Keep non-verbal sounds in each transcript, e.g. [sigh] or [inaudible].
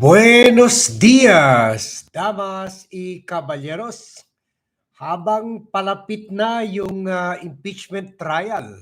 Buenos dias, damas y caballeros. Habang palapit na yung ah, impeachment trial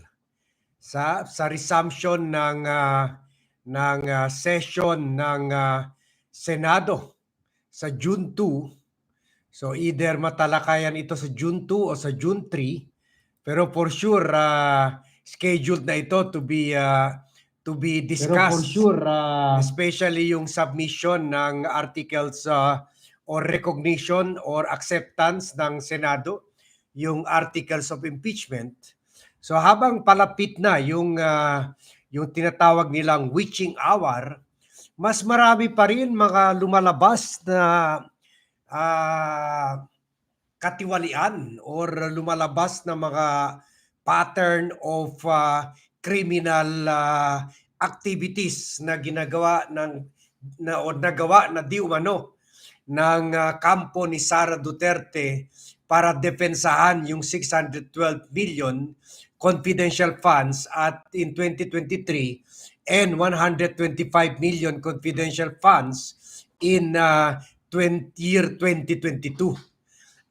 sa sa resumption ng ah, ng ah, session ng ah, Senado sa June 2. So either matalakayan ito sa June 2 o sa June 3. Pero for sure ah, scheduled na ito to be ah, to be Pero discussed for sure, ah, especially yung submission ng articles uh, or recognition or acceptance ng Senado, yung articles of impeachment. So habang palapit na yung uh, yung tinatawag nilang witching hour, mas marami pa rin mga lumalabas na uh, katiwalian or lumalabas na mga pattern of uh, criminal uh, activities na ginagawa ng na o nagawa na di umano ng uh, kampo ni Sara Duterte para depensahan yung 612 million confidential funds at in 2023 and 125 million confidential funds in uh, 20, year 2022.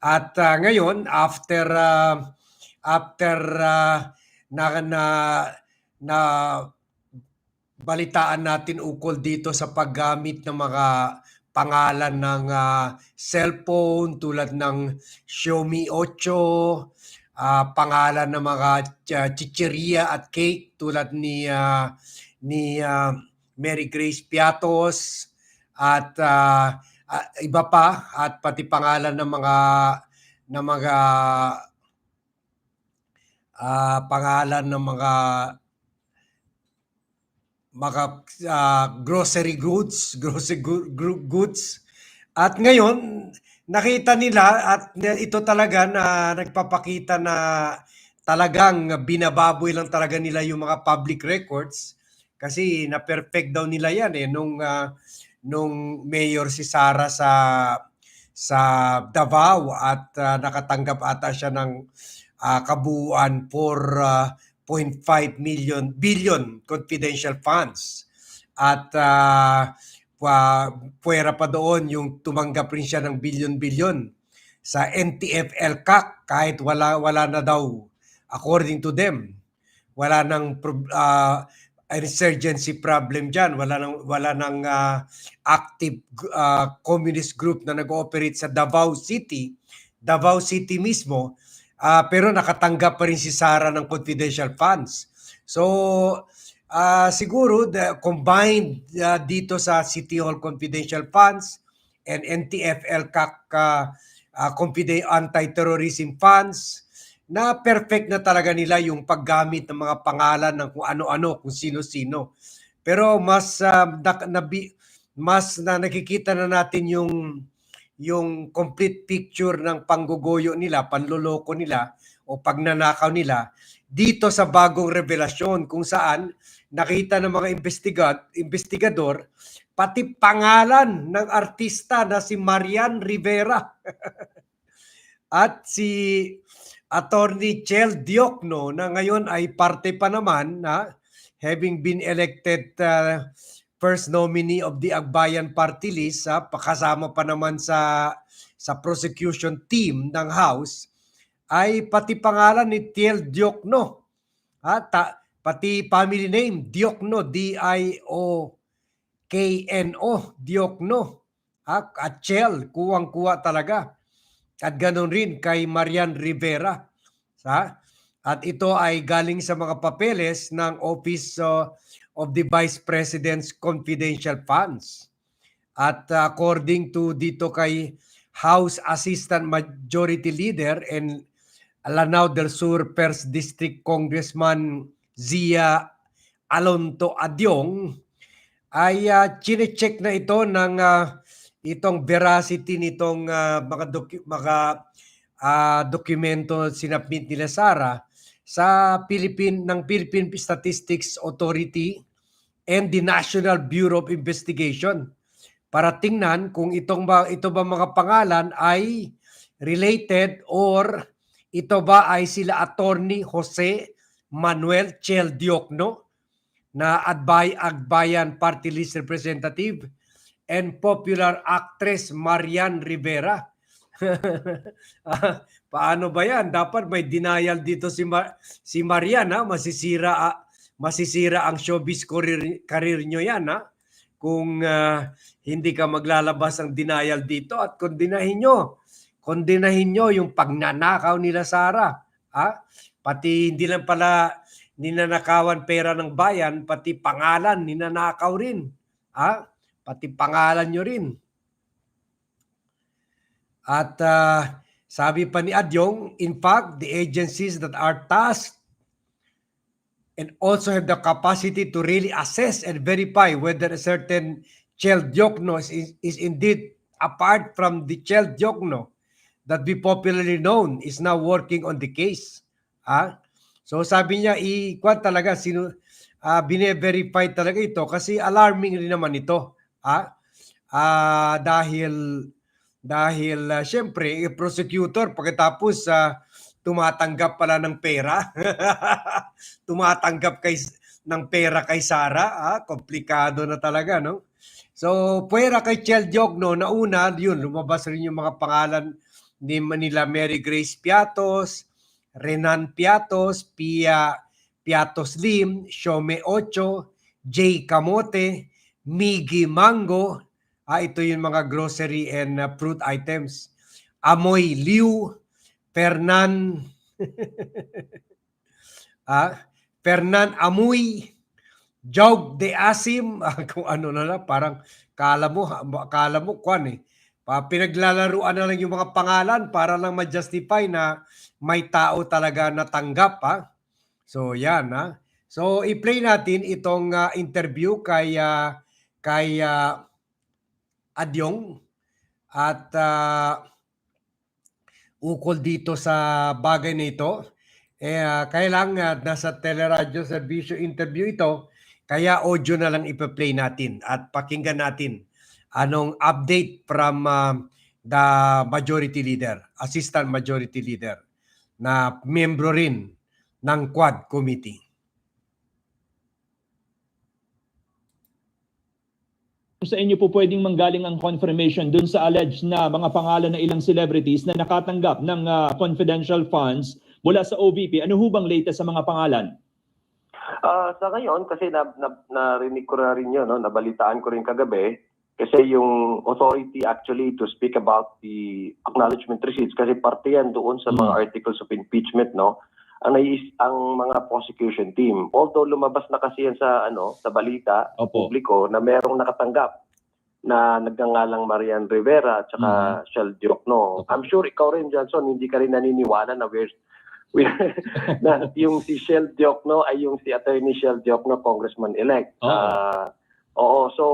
At uh, ngayon after uh, after uh, na na na balitaan natin ukol dito sa paggamit ng mga pangalan ng ah, cellphone tulad ng Xiaomi 8, ah, pangalan ng mga ch- chicheria at cake tulad ni ah, ni ah, Mary Grace Piatos at ah, ah, iba pa at pati pangalan ng mga ng mga ah, pangalan ng mga mga ah, grocery goods, [laughs] grocery goods. At ngayon, nakita nila at ito talaga na nagpapakita na talagang binababoy lang talaga nila yung mga public records kasi na perfect daw nila yan eh nung ah, nung mayor si Sara sa sa Davao at ah, nakatanggap ata siya ng ah, kabuuan for 0.5 million billion confidential funds. At uh, pa, puwera pa doon yung tumanggap rin siya ng billion-billion sa NTFL CAC kahit wala wala na daw according to them. Wala nang uh, insurgency problem diyan, wala nang wala nang uh, active uh, communist group na nag-ooperate sa Davao City, Davao City mismo uh, pero nakatanggap pa rin si Sara ng confidential funds. So, uh, siguro the combined uh, dito sa City Hall confidential funds and NTFL CAC uh, uh, anti-terrorism funds na perfect na talaga nila yung paggamit ng mga pangalan ng kung ano-ano, kung sino-sino. Pero mas uh, na, na, mas na nakikita na natin yung yung complete picture ng panggugoyo nila, panloloko nila o pagnanakaw nila dito sa bagong revelasyon kung saan nakita ng mga investigat investigador pati pangalan ng artista na si Marian Rivera [laughs] at si Attorney Chel Diokno na ngayon ay parte pa naman na having been elected uh, first nominee of the Agbayan Party List, ha, pakasama pa naman sa sa prosecution team ng House, ay pati pangalan ni Tiel Diokno. Ha, ta, pati family name, Diokno, D-I-O-K-N-O, Diokno. Ha, at Chel, kuwang-kuwa talaga. At ganoon rin kay Marian Rivera. Ha? At ito ay galing sa mga papeles ng Office uh, of the Vice President's confidential funds. At uh, according to dito kay House Assistant Majority Leader and Lanao del Sur First District Congressman Zia Alonto Adyong ay uh, chine-check na ito ng uh, itong veracity nitong uh, mga docu- mga uh, dokumento sinabmit nila Sara sa Philippine ng Philippine Statistics Authority and the National Bureau of Investigation para tingnan kung itong ba, ito ba mga pangalan ay related or ito ba ay sila attorney Jose Manuel Chel Diokno na Adbay Agbayan Party List Representative and popular actress Marian Rivera. [laughs] Paano ba yan? Dapat may denial dito si, Ma- si Marian, ha? Masisira, ah, masisira ang showbiz career, career nyo yan, ha? Kung ah, hindi ka maglalabas ng denial dito at kondinahin nyo. Kondinahin nyo yung pagnanakaw nila Sara. Ha? Pati hindi lang pala ninanakawan pera ng bayan, pati pangalan ninanakaw rin. Ha? Pati pangalan nyo rin. At ah, sabi pa ni Adyong, in fact, the agencies that are tasked and also have the capacity to really assess and verify whether a certain child diokno is, is, indeed apart from the child diokno that we popularly known is now working on the case. Ah? So sabi niya, i-kwan talaga, sino, ah bine-verify talaga ito kasi alarming rin naman ito. Ah? Ah, dahil dahil ah, syempre, eh, prosecutor pagkatapos sa tumatanggap pala ng pera. [laughs] tumatanggap kay ng pera kay Sara, ah, komplikado na talaga, no? So, pwera kay Chel Diogno, na una, yun, lumabas rin yung mga pangalan ni Manila Mary Grace Piatos, Renan Piatos, Pia Piatos Lim, Shome Ocho, Jay Kamote, Migi Mango, ah, ito yung mga grocery and uh, fruit items. Amoy Liu, Fernan, [laughs] ah, Fernan Amuy, Jog de Asim, [laughs] ah, kung ano na lang, parang kala mo, kala mo, kwan eh. Pa, pinaglalaruan na lang yung mga pangalan para lang ma-justify na may tao talaga natanggap ha. So yan ha. So i-play natin itong ah, interview kay ah, kay ah, Adyong at ah, ukol dito sa bagay na ito. Eh, ah, kaya lang ah, nasa teleradyo servisyo interview ito, kaya audio na lang ipa-play natin at pakinggan natin anong update from ah, the majority leader, assistant majority leader na membro rin ng Quad Committee. Sa inyo po pwedeng manggaling ang confirmation dun sa alleged na mga pangalan ng ilang celebrities na nakatanggap ng ah, confidential funds mula sa OVP. Ano ho bang latest sa mga pangalan? Ah, sa ngayon, kasi na, na, narinig ko na rin yun, no? nabalitaan ko rin kagabi, kasi yung authority actually to speak about the acknowledgement receipts, kasi parte yan doon sa mga Mm. articles of impeachment, no? Ang, ang mga prosecution team. Although lumabas na kasi yan sa, ano, sa balita, Opo. publiko, na merong nakatanggap na nagngangalang Marian Rivera at saka Shell Diokno. I'm sure ikaw rin, Johnson, hindi ka rin naniniwala na we're, we're [laughs] na yung si Shell Diokno ay yung si Attorney Shell Diokno, Congressman-elect. Oo. Ah, oo, so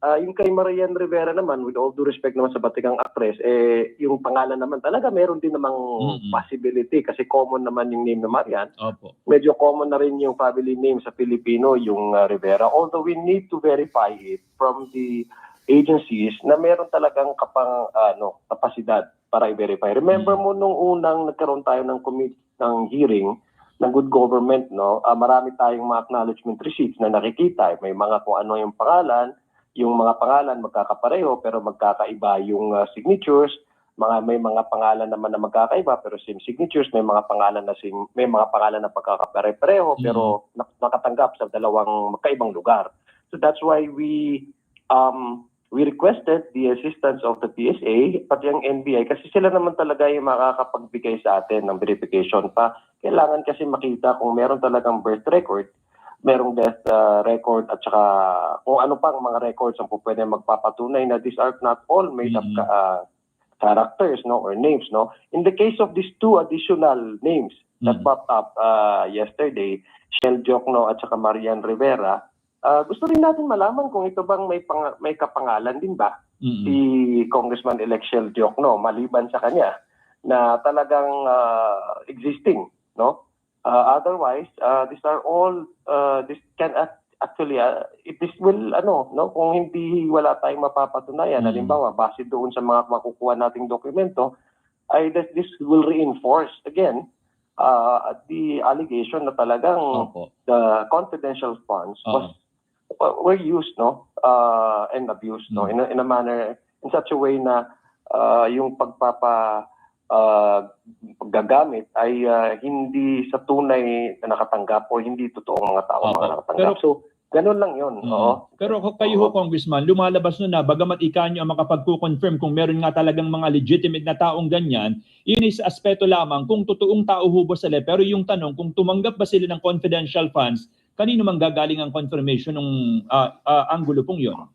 ah, yung kay Marian Rivera naman, with all due respect naman sa batikang actress, eh, yung pangalan naman talaga, meron din namang Mm-mm. possibility kasi common naman yung name na Marian Opo. medyo common na rin yung family name sa Filipino, yung uh, Rivera. Although we need to verify it from the agencies na meron talagang kapang ano, kapasidad para i-verify. Remember Mm. mo nung unang nagkaroon tayo ng commit ng hearing ng good government, no? Ah, marami tayong mga acknowledgement receipts na nakikita. May mga kung ano yung pangalan, yung mga pangalan magkakapareho pero magkakaiba yung uh, signatures mga may mga pangalan naman na magkakaiba pero same signatures, may mga pangalan na same, may mga pangalan na pagkakapare-pareho Mhm. pero nak- nakatanggap sa dalawang magkaibang lugar. So that's why we um we requested the assistance of the PSA pati ang NBI kasi sila naman talaga yung makakapagbigay sa atin ng verification pa. Kailangan kasi makita kung meron talagang birth record, merong death uh, record at saka kung ano pang mga records ang pwede magpapatunay na these are not all made up Mhm. ka- uh, characters no or names no in the case of these two additional names that Mhm. popped up uh, yesterday Shell Jokno at saka Marian Rivera uh, gusto rin natin malaman kung ito bang may pang- may kapangalan din ba Mm-mm. si Congressman elect Shell Jokno maliban sa kanya na talagang uh, existing no otherwise uh, these are all uh, this can act- actually uh, it this will ano no kung hindi wala tayong mapapatunayan Mm. halimbawa base doon sa mga makukuha nating dokumento ay this, this will reinforce again uh, the allegation na talagang Opo. the confidential funds Oo. was uh, were used no uh, and abused no Mm. in a, in a manner in such a way na uh, yung pagpapa uh, gagamit ay uh, hindi sa tunay na nakatanggap o hindi totoong mga tao Opo. mga nakatanggap. Pero- so, ganun lang yun. Mm. Oo. Pero kayo ho, Congressman, lumalabas nun na bagamat ikanyo ang makapagko-confirm kung meron nga talagang mga legitimate na taong ganyan, yun is aspeto lamang kung totoong tao ho ba sila. Pero yung tanong, kung tumanggap ba sila ng confidential funds, kanino man gagaling ang confirmation ng ah, ah, anggulo pong yun?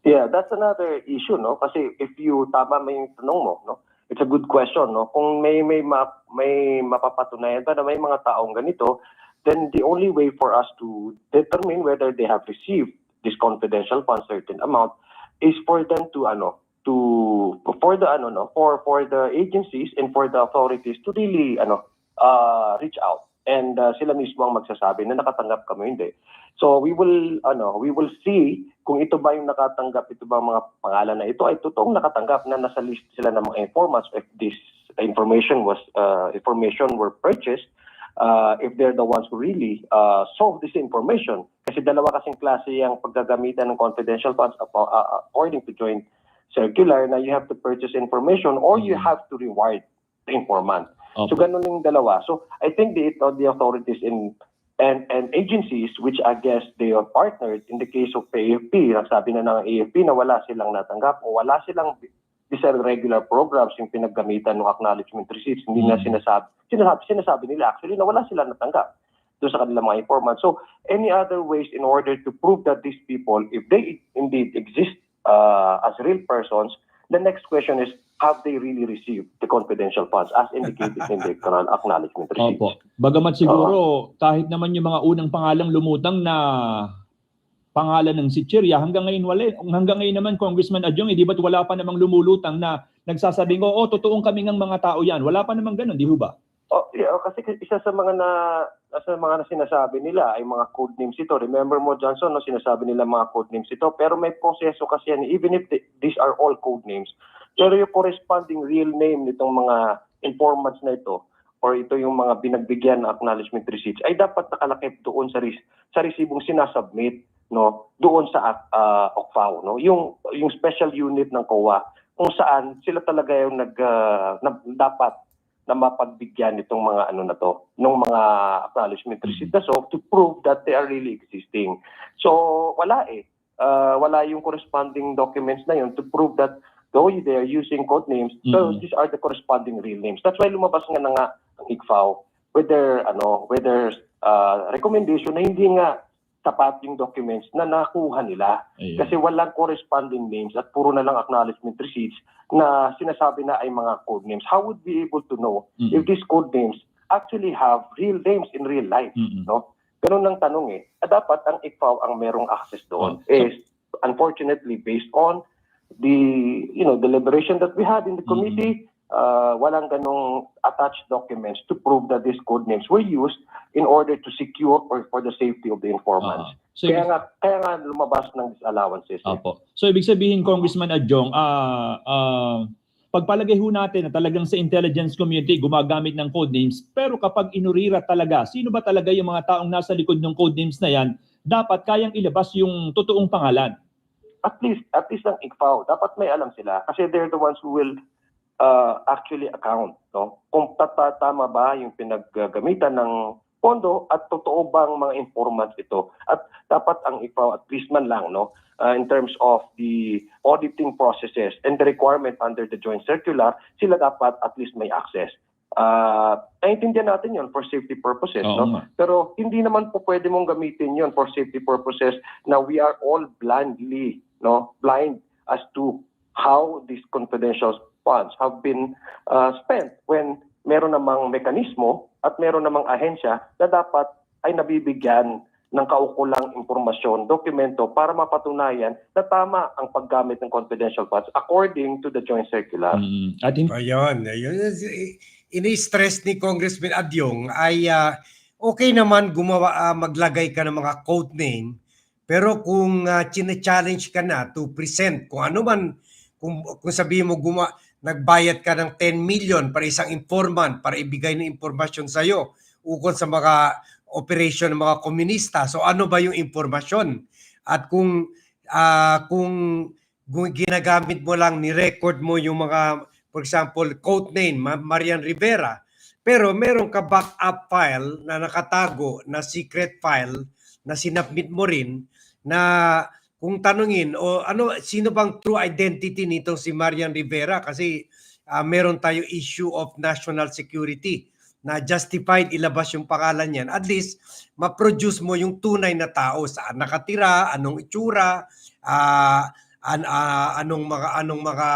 Yeah, that's another issue, no? Kasi if you tama may tanong mo, no? It's a good question, no? Kung may may ma, may mapapatunayan pa na may mga taong ganito, then the only way for us to determine whether they have received this confidential fund certain amount is for them to ano to for the ano no for for the agencies and for the authorities to really ano uh, reach out and uh, sila mismo ang magsasabi na nakatanggap kami hindi. So we will ano, we will see kung ito ba yung nakatanggap ito ba ang mga pangalan na ito ay totoong nakatanggap na nasa list sila ng mga informants if this information was uh, information were purchased uh, if they're the ones who really uh, sold this information. Kasi dalawa kasing klase yung paggagamitan ng confidential funds apo- uh, according to joint circular na you have to purchase information or you Mhm. have to reward the informant So Opo. ganun yung dalawa. So I think the the authorities in and and agencies which I guess they are partnered in the case of AFP, sabi na ng AFP na wala silang natanggap o wala silang these are regular programs yung pinaggamitan ng acknowledgement receipts. Hindi na Mm. sinasabi, sinasabi, sinasabi nila actually na wala silang natanggap doon sa kanilang mga informants. So any other ways in order to prove that these people, if they indeed exist uh, as real persons, the next question is, have they really received the confidential funds as indicated in the acknowledgement receipt? Opo. Bagamat siguro, kahit naman yung mga unang pangalang lumutang na pangalan ng si Chirya, hanggang ngayon wala. Hanggang ngayon naman, Congressman Adjong, eh, di ba't wala pa namang lumulutang na nagsasabing, oh, totoong kami ng mga tao yan. Wala pa namang ganun, di ba? Oh, yeah, kasi isa sa mga na sa mga na sinasabi nila ay mga code names ito. Remember mo Johnson, no, sinasabi nila mga code names ito, pero may proseso kasi yan even if the- these are all code names. Pero yung corresponding real name nitong mga informants na ito or ito yung mga binagbigyan ng acknowledgement receipts ay dapat nakalakip doon sa res- sa resibong sinasubmit no doon sa uh, OCFAO no yung yung special unit ng COA kung saan sila talaga yung nag ah, na- dapat na mapagbigyan itong mga ano na to, ng mga acknowledgement receipt na so to prove that they are really existing. So wala eh. Uh, wala yung corresponding documents na yun to prove that though they are using code names, so Mhm. these are the corresponding real names. That's why lumabas nga na nga ang ICFAO with their ano, with their uh, recommendation na hindi nga tapat yung documents na nakuha nila. Kasi walang corresponding names at puro na lang acknowledgement receipts na sinasabi na ay mga code names. How would we able to know Mm. if these code names actually have real names in real life? Mm-mm. No? Ganun lang tanong eh. Dapat ang ICFAO ang merong access doon. Oh, so- is unfortunately based on the you know deliberation that we had in the Mm-hmm. committee, uh, walang ganong attached documents to prove that these code names were used in order to secure or for the safety of the informants. Ah. so, Kaya nga, kaya nga lumabas ng disallowances. eh. Opo. So ibig sabihin Congressman Adjong, ah ah, pagpalagay ho natin na talagang sa intelligence community gumagamit ng code names, pero kapag inurira talaga, sino ba talaga yung mga taong nasa likod ng code names na yan, dapat kayang ilabas yung totoong pangalan. At least, at least ang ICFAO, dapat may alam sila kasi they're the ones who will uh, actually account. No? Kung tama ba yung pinaggamitan ng pondo at totoo bang mga informants ito. At dapat ang ICFAO at least man lang no, uh, in terms of the auditing processes and the requirement under the joint circular, sila dapat at least may access. Uh, naiintindihan natin yon for safety purposes. Oo no? Pero hindi naman po pwede mong gamitin yon for safety purposes na we are all blindly, no, blind as to how these confidential funds have been uh, spent when meron namang mekanismo at meron namang ahensya na dapat ay nabibigyan ng kaukulang impormasyon, dokumento para mapatunayan na tama ang paggamit ng confidential funds according to the joint circular. Mm. At hin- Ayun, ayun. Ini-stress ni Congressman Adyong ay ah, okay naman gumawa ah, maglagay ka ng mga code name pero kung uh, challenge ka na to present kung ano man kung, kung sabihin mo guma, nagbayad ka ng 10 million para isang informant para ibigay ng impormasyon sa iyo ukol sa mga operation ng mga komunista. So ano ba yung impormasyon? At kung ah, kung ginagamit mo lang ni record mo yung mga for example code name Ma- Marian Rivera pero meron ka backup file na nakatago na secret file na sinabmit mo rin na kung tanungin o ano sino bang true identity nitong si Marian Rivera? Kasi ah, meron tayo issue of national security na justified ilabas yung pangalan niyan. At least ma-produce mo yung tunay na tao. Saan nakatira anong itsura ah, an, ah, anong mga anong mga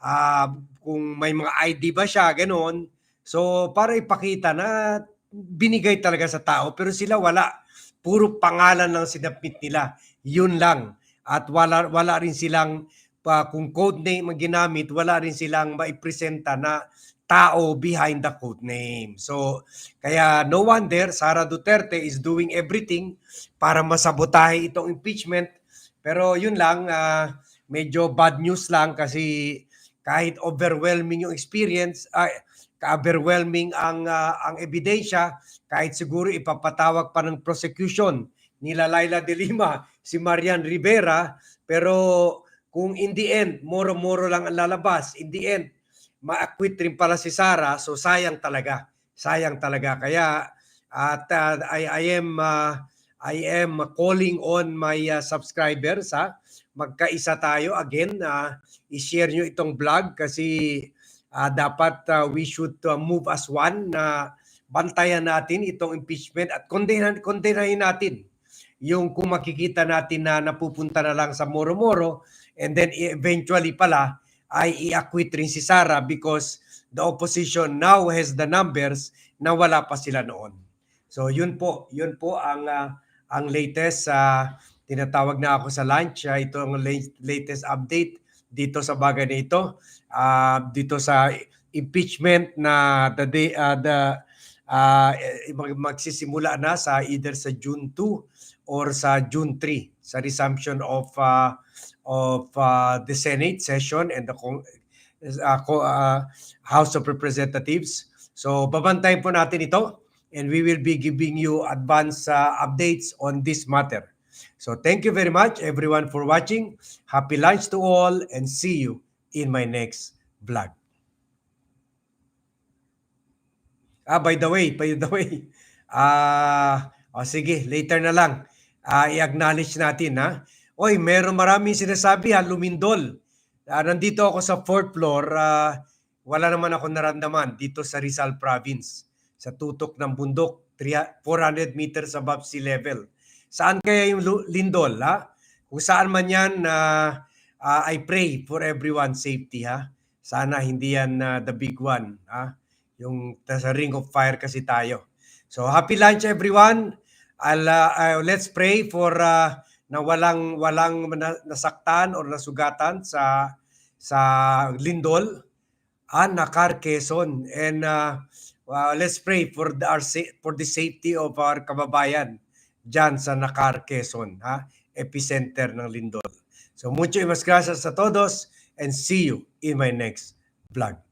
ah, kung may mga ID ba siya ganoon so para ipakita na binigay talaga sa tao pero sila wala puro pangalan lang sinabmit nila yun lang at wala wala rin silang pa kung code name ang ginamit wala rin silang maipresenta na tao behind the code name. So, kaya no wonder Sara Duterte is doing everything para masabotahe itong impeachment. Pero yun lang, ah, medyo bad news lang kasi kahit overwhelming yung experience, ay, ka-overwhelming ang, ah, ang ebidensya, kahit siguro ipapatawag pa ng prosecution nila Laila de Lima, [laughs] si Marian Rivera, pero kung in the end, moro-moro lang ang lalabas, in the end, ma-acquit rin pala si Sara, so sayang talaga. Sayang talaga. Kaya at uh, I, I am uh, I am calling on my uh, subscribers ha. Magkaisa tayo again uh, i-share nyo itong vlog kasi uh, dapat uh, we should uh, move as one na bantayan natin itong impeachment at kondenahin, kondenahin natin yung kung makikita natin na napupunta na lang sa moro-moro and then eventually pala ay i-acquit rin si Sara because the opposition now has the numbers na wala pa sila noon. So yun po, yun po ang ah, ang latest sa tinatawag na ako sa lunch. ah, ito ang la- latest update dito sa bagay na ito. Ah, dito sa impeachment na the day ah, the mag- magsisimula na sa either sa June 2 or sa June 3 sa resumption of ah, of uh, the Senate session and the uh, uh, House of Representatives. So babantayan po natin ito and we will be giving you advance uh, updates on this matter. So thank you very much everyone for watching. Happy lunch to all and see you in my next vlog. Ah, by the way, by the way, ah, oh, sige, later na lang. Ah, i-acknowledge natin ha. Oy, meron maraming sinasabi ha, lumindol. Ah, nandito ako sa fourth floor, ah, wala naman ako naramdaman dito sa Rizal Province, sa tutok ng bundok, 300 400 meters above sea level. Saan kaya yung lindol ha? Kung saan man yan, ah, ah, I pray for everyone's safety ha. Sana hindi yan ah, the big one ha. Yung sa ring of fire kasi tayo. So happy lunch everyone. I'll, uh, uh, let's pray for uh, na walang walang na- nasaktan or nasugatan sa sa Lindol and Nakar Quezon and uh, uh, let's pray for the our for the safety of our kababayan diyan sa Nakar Quezon ha epicenter ng Lindol. So mucho mas gracias a todos and see you in my next vlog.